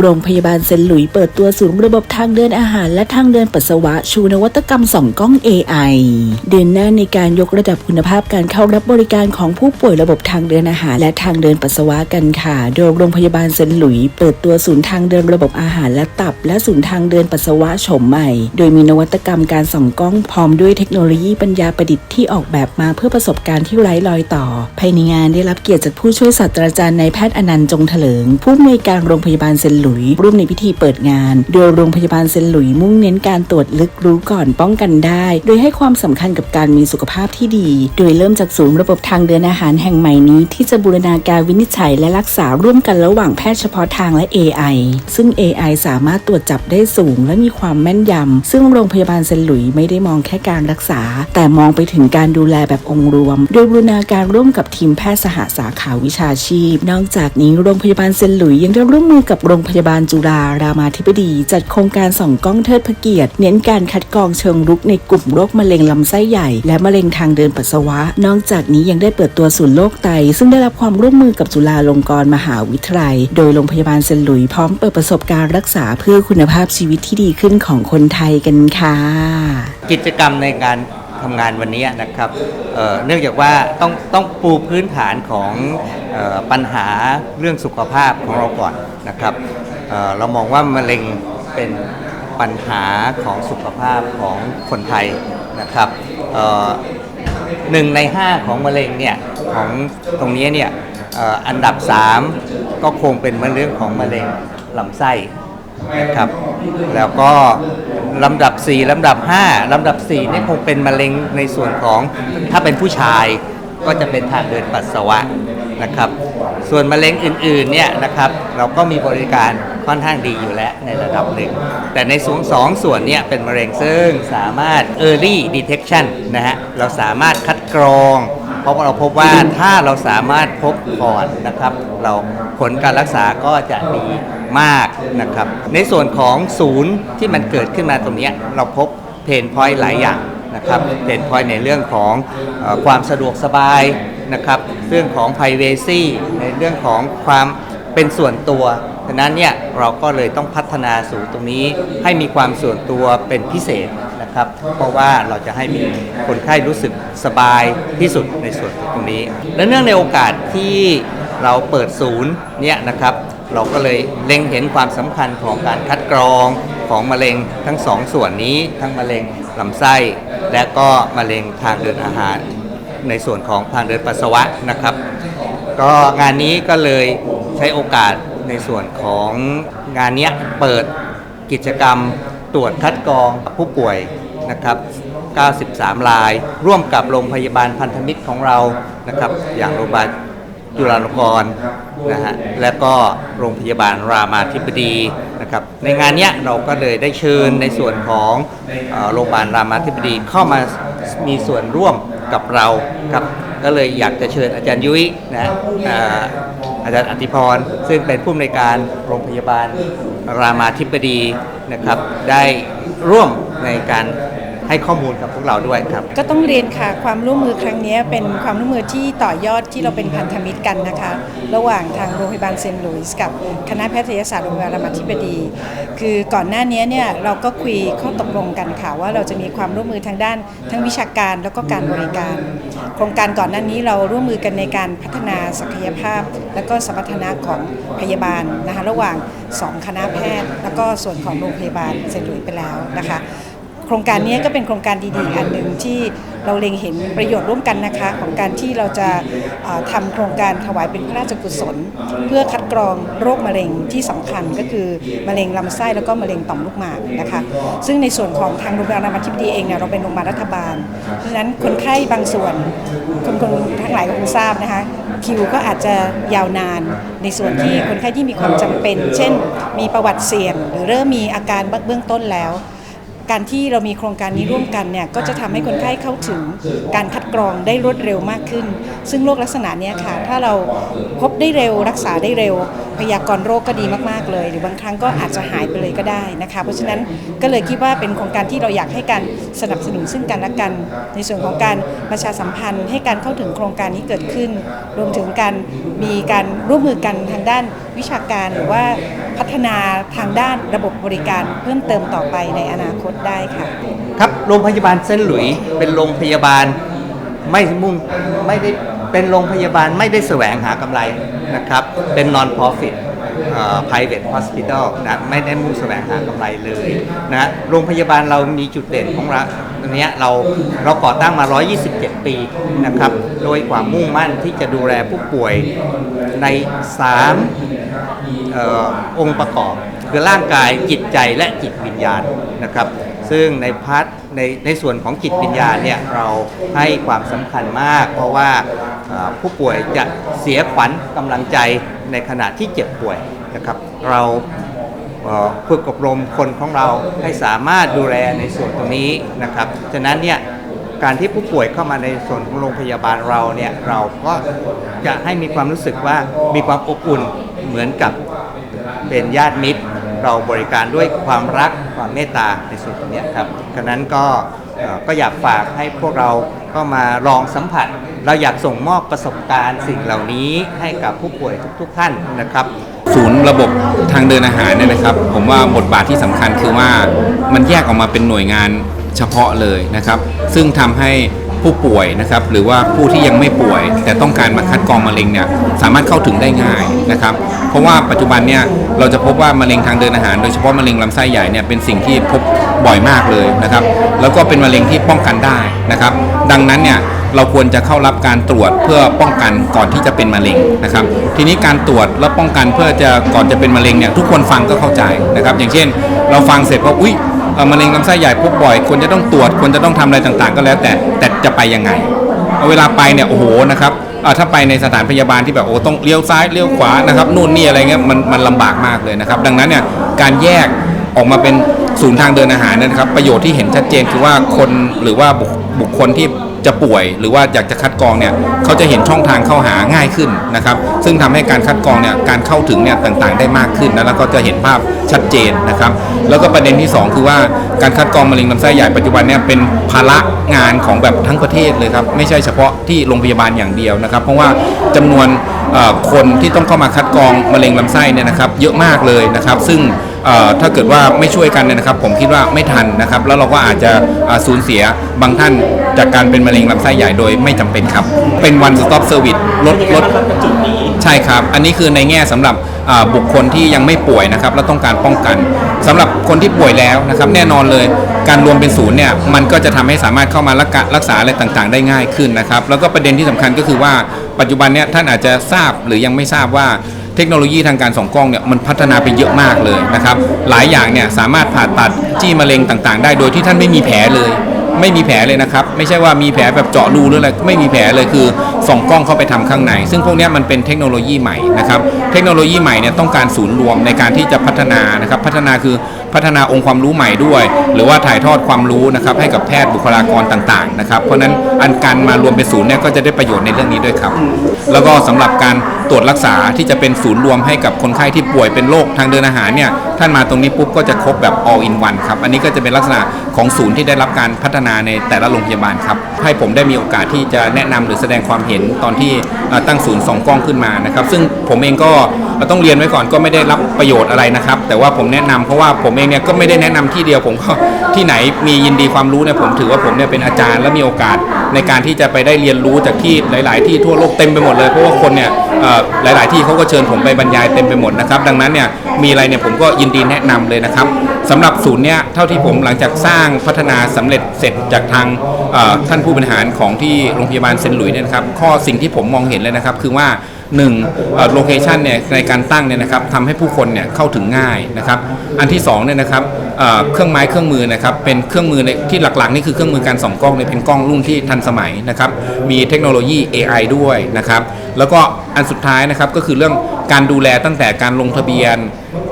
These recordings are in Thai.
โรงพยาบาลเซนหลุยเปิดตัวศูนย์ระบบทางเดินอาหารและทางเดินปัสสาวะ ชูนวัตกรรมส่องกล้อง AI เดินหน้าในการยกระดับคุณภาพการเข้ารับบริการของผู้ป่วยระบบทางเดินอาหาร และทางเดินปัสสาวะกันค่ะ โดยโรงพยาบาลเซนหลุย เปิดตัวศูนย์ทางเดินระบบอาหารและตับ และศูนย์ทางเดินปัสสาวะโฉมใหม่ โดยมีนวัตกรรมการส่องกล้องพร้อมด้วยเทคโนโลยีปัญญาประดิษฐ์ที่ออกแบบมาเพื่อประสบการณ์ที่ไร้รอยต่อ ภายในงานได้รับเกียรติจากผู้ช่วยศาสตราจารย์นายแพทย์อนันต์จงเถลิง ผู้อำนวยการโรงพยาบาลเซนหลุย ร่วมในพิธีเปิดงาน โดยโรงพยาบาลเซนหลุยมุ่งเน้นการตรวจลึกรู้ก่อนป้องกันได้ โดยให้ความสำคัญกับการมีสุขภาพที่ดี โดยเริ่มจากศูนย์ระบบทางเดินอาหารแห่งใหม่นี้ ที่จะบูรณาการวินิจฉัยและรักษาร่วมกันระหว่างแพทย์เฉพาะทางและ AI ซึ่ง AI สามารถตรวจจับได้สูงและมีความแม่นยำซึ่งโรงพยาบาลเซนหลุยไม่ได้มองแค่การรักษา แต่มองไปถึงการดูแลแบบองค์รวม โดยบูรณาการร่วมกับทีมแพทย์สหสาขาวิชาชีพ นอกจากนี้โรงพยาบาลเซนหลุยยังได้ร่วมมือกับโรงพยาบาลจุฬารามาธิบดี จัดโครงการส่องกล้องเทิดพระเกียรติ เน้นการคัดกรองเชิงรุกในกลุ่มโรคมะเร็งลำไส้ใหญ่ และมะเร็งทางเดินปัสสาวะ นอกจากนี้ยังได้เปิดตัวศูนย์โรคไต ซึ่งได้รับความร่วมมือกับจุฬาลงกรณ์มหาวิทยาลัย โดยโรงพยาบาลเซนหลุยพร้อมเปิดประสบการณ์รักษาเพื่อคุณภาพชีวิตที่ดีขึ้นของคนไทยกันค่ะ กิจกรรมในการ ทำงานวันนี้นะครับเเนื่องจากว่าต้องต้องปูพื้นฐานของออปัญหาเรื่องสุขภาพของเราก่อนนะครับเเรามองว่ามะเร็งเป็นปัญหาของสุขภาพของคนไทยนะครับหนึ่งในห้าของมะเร็งเนี่ยของตรงนี้เนี่ยอ,อันดับ 3 ก็คงเป็นเรื่องของมะเร็งลำไส้นะครับ แล้วก็ลำดับ 4 ลำดับ 5 ลำดับ4เนี่ยคงเป็นมะเร็งในส่วนของถ้าเป็นผู้ชายก็จะเป็นทางเดินปัสสาวะนะครับ ส่วนมะเร็งอื่นๆเนี่ยนะครับเราก็มีบริการค่อนข้างดีอยู่แล้วในระดับหนึ่ง แต่ในส่วนสองส่วนเนี่ยเป็นมะเร็งซึ่งสามารถ early detection นะฮะเราสามารถคัดกรอง ราะว่าเราพบว่าถ้าเราสามารถพบก่อนนะครับ เราผลการรักษาก็จะดีมากนะครับ ในส่วนของศูนย์ที่มันเกิดขึ้นมาตรงเนี้ยเราพบเพนพอยต์หลายอย่างนะครับเพนพอยต์ในเรื่องของเออความสะดวกสบายนะครับเรื่องของ privacy ในเรื่องของความเป็นส่วนตัวฉะนั้นเนี่ยเราก็เลยต้องพัฒนาศูนย์ตรงนี้ให้มีความส่วนตัวเป็นพิเศษ นะครับ เพราะว่าเราจะให้มีคนไข้รู้สึกสบายที่สุดในส่วนตรงนี้ และเนื่องในโอกาสที่เราเปิดศูนย์เนี่ยนะครับ เราก็เลยเล็งเห็นความสำคัญของการคัดกรองของมะเร็งทั้งสองส่วนนี้ทั้งมะเร็งลำไส้ และก็มะเร็งทางเดินอาหาร ในส่วนของทางเดินปัสสาวะนะครับ ก็งานนี้ก็เลยใช้โอกาสในส่วนของงานนี้เปิดกิจกรรม ตรวจคัดกรองผู้ป่วยนะครับ 93 ราย ร่วมกับโรงพยาบาลพันธมิตรของเรานะครับ อย่างโรงพยาบาลจุฬาลงกรณ์นะฮะและก็โรงพยาบาลรามาธิบดีนะครับ ในงานเนี้ยเราก็เลยได้เชิญในส่วนของออโรงพยาบาลรามาธิบดีเข้ามามีส่วนร่วมกับเราครับก็เลยอยากจะเชิญอาจารย์ยุ้ยนะ อาจารย์อธิพร ซึ่งเป็นผู้อำนวยการโรงพยาบาลรามาธิบดีนะครับ ได้ร่วมในการ ให้ข้อมูลกับพวกเราด้วยครับ ก็ต้องเรียนค่ะความร่วมมือครั้งนี้เป็นความร่วมมือที่ต่อยอดที่เราเป็นพันธมิตรกันนะคะ ระหว่างทางโรงพยาบาลเซนต์หลุยส์กับคณะแพทยศาสตร์โรงพยาบาลรามาธิบดี คือก่อนหน้านี้เนี่ยเราก็คุยข้อตกลงกันค่ะว่าเราจะมีความร่วมมือทางด้าน ทั้งวิชาการแล้วก็การบริการ โครงการก่อนหน้านี้เราร่วมมือกันในการพัฒนาศักยภาพ และก็สมรรถนะของพยาบาลนะคะระหว่างสองคณะแพทย์ แล้วก็ส่วนของโรงพยาบาลเซนต์หลุยส์ไปแล้วนะคะ โครงการนี้ก็เป็นโครงการดีๆ อันหนึ่งที่เราเล็งเห็นประโยชน์ร่วมกันนะคะ ของการที่เราจะเอ่อทำโครงการถวายเป็นพระราชกุศล เพื่อคัดกรองโรคมะเร็งที่สำคัญก็คือมะเร็งลำไส้แล้วก็มะเร็งต่อมลูกหมากนะคะซึ่งในส่วนของทางโรงพยาบาลรามาธิบดีเองเนี่ยเราเป็นโรงพยาบาลรัฐบาล เพราะฉะนั้นคนไข้บางส่วนคนคนทั้งหลายก็คงทราบนะคะคิวก็อาจจะยาวนานในส่วนที่คนไข้ที่มีความจำเป็น เช่น มีประวัติเสี่ยง หรือเริ่มมีอาการเบื้องต้นแล้ว การที่เรามีโครงการนี้ร่วมกันเนี่ยก็จะทำให้คนไข้เข้าถึงการคัดกรองได้รวดเร็วมากขึ้น ซึ่งโรคลักษณะเนี้ยค่ะ ถ้าเราพบได้เร็วรักษาได้เร็ว พยากรณ์โรคก็ดีมากๆเลย หรือบางครั้งก็อาจจะหายไปเลยก็ได้นะคะ เพราะฉะนั้นก็เลยคิดว่าเป็นโครงการที่เราอยากให้การสนับสนุนซึ่งกันและกัน ในส่วนของการประชาสัมพันธ์ ให้การเข้าถึงโครงการนี้เกิดขึ้น รวมถึงการมีการร่วมมือกันทางด้านวิชาการหรือว่า พัฒนาทางด้านระบบบริการเพิ่มเติมต่อไปในอนาคตได้ค่ะ ครับโรงพยาบาลเส้นหลุยเป็นโรงพยาบาลไม่มุ่งไม่ได้เป็นโรงพยาบาลไม่ได้แสวงหากำไรนะครับ เป็น non profit private hospital นะไม่ได้มุ่งแสวงหากำไรเลยนะโรงพยาบาลเรามีจุดเด่นของเรา นเนี้เราเราก่อตั้งมา 127 ปีนะครับ โดยความมุ่งมั่นที่จะดูแลผู้ป่วยใน 3 อองค์ประกอบ คือร่างกายจิตใจและจิตวิญญาณนะครับ ซึ่งในพาร์ทในในส่วนของจิตวิญญาณเนี่ยเราให้ความสำคัญมาก เพราะว่าผู้ป่วยจะเสียขวัญกำลังใจในขณะที่เจ็บป่วยนะครับ เรา ฝึกอบรมคนของเราให้สามารถดูแลในส่วนตรงนี้นะครับฉะนั้นเนี่ยการที่ผู้ป่วยเข้ามาในส่วนของโรงพยาบาลเราเนี่ยเราก็จะให้มีความรู้สึกว่ามีความอบอุ่นเหมือนกับเป็นญาติมิตร เราบริการด้วยความรักความเมตตาในส่วนตรงนี้ครับฉะนั้นก็เอ่อก็อยากฝากให้พวกเราก็มาลองสัมผัส เราอยากส่งมอบประสบการณ์สิ่งเหล่านี้ให้กับผู้ป่วยทุก ๆ ท่านนะครับ ศูนย์ระบบทางเดินอาหารเนี่ยนะครับ ผมว่าบทบาทที่สำคัญคือว่ามันแยกออกมาเป็นหน่วยงานเฉพาะเลยนะครับ ซึ่งทำให้ผู้ป่วยนะครับหรือว่าผู้ที่ยังไม่ป่วย แต่ต้องการมาคัดกรองมะเร็งเนี่ยสามารถเข้าถึงได้ง่ายนะครับ เพราะว่าปัจจุบันเนี่ยเราจะพบว่ามะเร็งทางเดินอาหาร โดยเฉพาะมะเร็งลำไส้ใหญ่เนี่ยเป็นสิ่งที่พบบ่อยมากเลยนะครับ แล้วก็เป็นมะเร็งที่ป้องกันได้นะครับ ดังนั้นเนี่ย เราควรจะเข้ารับการตรวจเพื่อป้องกันก่อนที่จะเป็นมะเร็งนะครับ ทีนี้การตรวจและป้องกันเพื่อจะก่อนจะเป็นมะเร็งเนี่ยทุกคนฟังก็เข้าใจนะครับ อย่างเช่น เราฟังเสร็จว่าอุ้ยมะเร็งลำไส้ใหญ่พบบ่อยควรจะต้องตรวจควรจะต้องทำอะไรต่างๆ ก็แล้วแต่แต่จะไปยังไงเวลาไปเนี่ยโอ้โหนะครับเออถ้าไปในสถานพยาบาลที่แบบโอ้ต้องเลี้ยวซ้ายเลี้ยวขวานะครับนู่นนี่อะไรเงี้ยมันมันลำบากมากเลยนะครับ ดังนั้นเนี่ยการแยกออกมาเป็นศูนย์ทางเดินอาหารนะครับ ประโยชน์ที่เห็นชัดเจนคือว่าคนหรือว่าบุคคลที่ จะป่วยหรือว่าอยากจะคัดกรองเนี่ยเขาจะเห็นช่องทางเข้าหาง่ายขึ้นนะครับ ซึ่งทำให้การคัดกรองเนี่ยการเข้าถึงเนี่ยต่างๆ ได้มากขึ้นนะแล้วก็จะเห็นภาพชัดเจนนะครับ แล้วก็ประเด็นที่สองคือว่าการคัดกรองมะเร็งลำไส้ใหญ่ปัจจุบันเนี่ยเป็นภาระงานของแบบทั้งประเทศเลยครับไม่ใช่เฉพาะที่โรงพยาบาลอย่างเดียวนะครับ เพราะว่าจำนวน คนที่ต้องเข้ามาคัดกรองมะเร็งลำไส้เนี่ยนะครับเยอะมากเลยนะครับ ซึ่งถ้าเกิดว่าไม่ช่วยกันเนี่ยนะครับ ผมคิดว่าไม่ทันนะครับ แล้วเราก็อาจจะสูญเสียบางท่านจากการเป็นมะเร็งลำไส้ใหญ่โดยไม่จำเป็นครับ เป็น one stop service ลดลดใช่ครับ อันนี้คือในแง่สำหรับบุคคลที่ยังไม่ป่วยนะครับแล้วต้องการป้องกันสำหรับคนที่ป่วยแล้วนะครับแน่นอนเลยการรวมเป็นศูนย์เนี่ยมันก็จะทำให้สามารถเข้ามารักษารักษาอะไรต่างๆ ได้ง่ายขึ้นนะครับ แล้วก็ประเด็นที่สำคัญก็คือว่า ปัจจุบันเนี่ยท่านอาจจะทราบหรือยังไม่ทราบว่าเทคโนโลยีทางการส่องกล้องเนี่ยมันพัฒนาไปเยอะมากเลยนะครับ หลายอย่างเนี่ยสามารถผ่าตัดจี้มะเร็งต่างๆ ได้โดยที่ท่านไม่มีแผลเลย ไม่มีแผลเลยนะครับ ไม่ใช่ว่ามีแผลแบบเจาะรูหรืออะไรไม่มีแผลเลยคือส่องกล้องเข้าไปทำข้างใน ซึ่งพวกนี้มันเป็นเทคโนโลยีใหม่นะครับเทคโนโลยีใหม่เนี่ยต้องการศูนย์รวมในการที่จะพัฒนานะครับพัฒนาคือพัฒนาองค์ความรู้ใหม่ด้วย หรือว่าถ่ายทอดความรู้นะครับให้กับแพทย์บุคลากรต่างๆนะครับเพราะนั้นอันการมารวมเป็นศูนย์เนี่ยก็จะได้ประโยชน์ในเรื่องนี้ด้วยครับ แล้วก็สำหรับการตรวจรักษาที่จะเป็นศูนย์รวมให้กับคนไข้ที่ป่วยเป็นโรคทางเดินอาหารเนี่ยท่านมาตรงนี้ปุ๊บก็จะครบแบบ all in one ครับอันนี้ก็จะเป็นลักษณะของศูนย์ที่ได้รับการพัฒนาในแต่ละโรงพยาบาลครับ ให้ผมได้มีโอกาสที่จะแนะนำหรือแสดงความเห็นตอนที่ตั้งศูนย์สองกล้องขึ้นมานะครับ ซึ่งผมเองก็ต้องเรียนไว้ก่อนก็ไม่ได้รับประโยชน์อะไรนะครับ แต่ว่าผมแนะนำเพราะว่าผมเองเนี่ยก็ไม่ได้แนะนำที่เดียวผมก็ที่ไหนมียินดีความรู้เนี่ยผมถือว่าผมเนี่ยเป็นอาจารย์และมีโอกาสในการที่จะไปได้เรียนรู้จากที่หลาย ๆ ที่ทั่วโลกเต็มไปหมดเลยเพราะว่าคนเนี่ยหลาย ๆ ที่เขาก็เชิญผมไปบรรยายเต็มไปหมดนะครับ ดังนั้นเนี่ยมีอะไรเนี่ยผมก็ยินดีแนะนำเลยนะครับสำหรับศูนย์เนี่ยเท่าที่ผมหลังจากสร้างพัฒนาสำเร็จเสร็จจากทางท่านผู้บริหารของที่โรงพยาบาลเซนต์หลุยส์เนี่ยนะครับข้อสิ่งที่ผมมองเห็นเลยนะครับคือว่าหนึ่งโลเคชันเนี่ยในการตั้งเนี่ยนะครับทำให้ผู้คนเนี่ยเข้าถึงง่ายนะครับ อันที่สองเนี่ยนะครับ เครื่องไม้เครื่องมือนะครับเป็นเครื่องมือในที่หลักๆนี่คือเครื่องมือการส่องกล้องเนี่ยเป็นกล้องรุ่นที่ทันสมัยนะครับมีเทคโนโลยี AI ด้วยนะครับแล้วก็อันสุดท้ายนะครับก็คือเรื่องการดูแลตั้งแต่การลงทะเบียน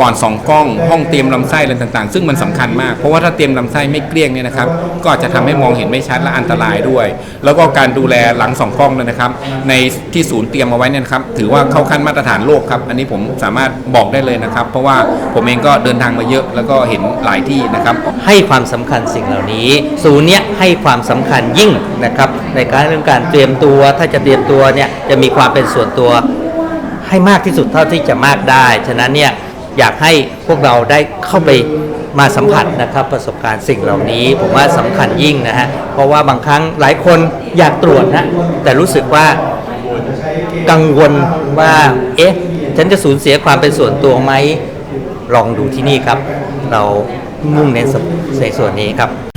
ก่อนส่องกล้อง ห้องเตรียมลำไส้อะไรต่างๆ ซึ่งมันสำคัญมาก เพราะว่าถ้าเตรียมลำไส้ไม่เกลี้ยงเนี่ยนะครับก็อาจจะทำให้มองเห็นไม่ชัดและอันตรายด้วย แล้วก็การดูแลหลังส่องกล้องเลยนะครับ ในที่ศูนย์เตรียมเอาไว้เนี่ยนะครับถือว่าเข้าขั้นมาตรฐานโลกครับอันนี้ผมสามารถบอกได้เลยนะครับ เพราะว่าผมเองก็เดินทางมาเยอะแล้วก็เห็นหลายที่นะครับ ให้ความสำคัญสิ่งเหล่านี้ ศูนย์เนี้ยให้ความสำคัญยิ่งนะครับในการเรื่องการเตรียมตัว ถ้าจะเตรียมตัวเนี่ยจะมีความเป็นส่วนตัวให้มากที่สุดเท่าที่จะมากได้ ฉะนั้นเนี่ยอยากให้พวกเราได้เข้าไปมาสัมผัสนะครับประสบการณ์สิ่งเหล่านี้ ผมว่าสำคัญยิ่งนะฮะเพราะว่าบางครั้งหลายคนอยากตรวจนะแต่รู้สึกว่ากังวลว่าเอ๊ะฉันจะสูญเสียความเป็นส่วนตัวไหมลองดูที่นี่ครับ เรามุ่งเน้นในส่วนนี้ครับ